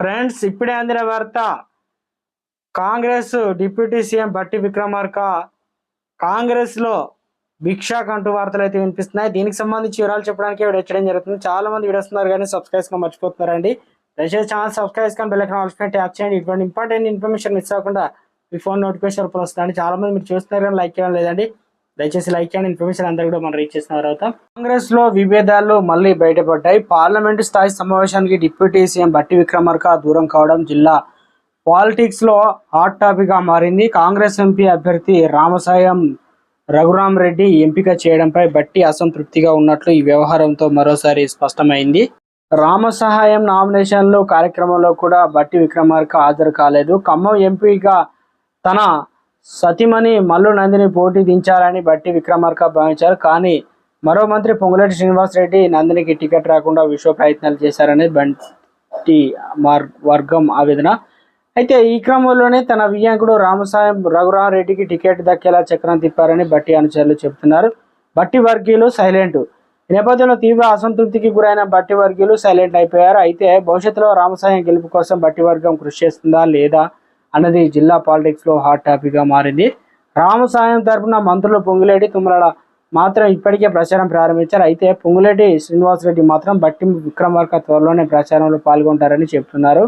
Friends ఇప్పుడే అందిన వార్త. కాంగ్రెస్ డిప్యూటీ సీఎం బట్టి విక్రమార్క కాంగ్రెస్లో అంటూ కంటూ వార్తలు అయితే వినిపిస్తున్నాయి. దీనికి సంబంధించి వివరాలు చెప్పడానికి వీడియో జరుగుతుంది. చాలా మంది వీడియో వస్తున్నారు కానీ సబ్స్క్రైబ్గా మర్చిపోతున్నారండి. దయచేసి ఛానల్ సబ్స్క్రైబ్ కానీ బెల్లైకన్ ఐకాన్ ట్యాప్ చేయండి. ఇటువంటి ఇంపార్టెంట్ ఇన్ఫర్మేషన్ మిస్ అవ్వకుండా మీ ఫోన్ నోటిఫికేషన్ వస్తుందండి. చాలా మంది మీరు చూస్తున్నారు కానీ లైక్ చేయడం లేదండి. దయచేసి లైక్ చేయండి ఇన్ఫర్మేషన్ అందరూ కూడా మనం రీచ్ చేసిన తర్వాత. కాంగ్రెస్లో విభేదాలు మళ్ళీ బయటపడ్డాయి. పార్లమెంటు స్థాయి సమావేశానికి డిప్యూటీ సీఎం బట్టి విక్రమార్క దూరం కావడం జిల్లా పాలిటిక్స్లో హాట్ టాపిక్గా మారింది. కాంగ్రెస్ ఎంపీ అభ్యర్థి రామసాయం రఘురామ్ రెడ్డి ఎంపిక చేయడంపై బట్టి అసంతృప్తిగా ఉన్నట్లు ఈ వ్యవహారంతో మరోసారి స్పష్టమైంది. రామసహాయం నామినేషన్లు కార్యక్రమంలో కూడా బట్టి విక్రమార్క హాజరు కాలేదు. ఖమ్మం ఎంపీగా తన సతీమణి మల్లు నందిని పోటీ దించాలని బట్టి విక్రమార్క భావించారు. కానీ మరో మంత్రి పొంగులేటి శ్రీనివాసరెడ్డి నందినికి టికెట్ రాకుండా విశ్వ ప్రయత్నాలు చేశారని బంటి మార్ వర్గం ఆవేదన. అయితే ఈ క్రమంలోనే తన వియ్యంకుడు రామసాయం రఘురామరెడ్డికి టికెట్ దక్కేలా చక్రం తిప్పారని బట్టి అనుచరులు చెబుతున్నారు. బట్టి వర్గీయులు సైలెంట్. ఈ నేపథ్యంలో తీవ్ర అసంతృప్తికి గురైన బట్టి వర్గీయులు సైలెంట్ అయిపోయారు. అయితే భవిష్యత్తులో రామసాయం గెలుపు కోసం బట్టి వర్గం కృషి చేస్తుందా లేదా అన్నది జిల్లా పాలిటిక్స్లో హాట్ టాపిక్గా మారింది. రామసాయం తరపున మంత్రులు పొంగులేటి తుమ్మల మాత్రం ఇప్పటికే ప్రచారం ప్రారంభించారు. అయితే పొంగులేటి శ్రీనివాసరెడ్డి మాత్రం బట్టి విక్రమార్క త్వరలోనే ప్రచారంలో పాల్గొంటారని చెప్తున్నారు.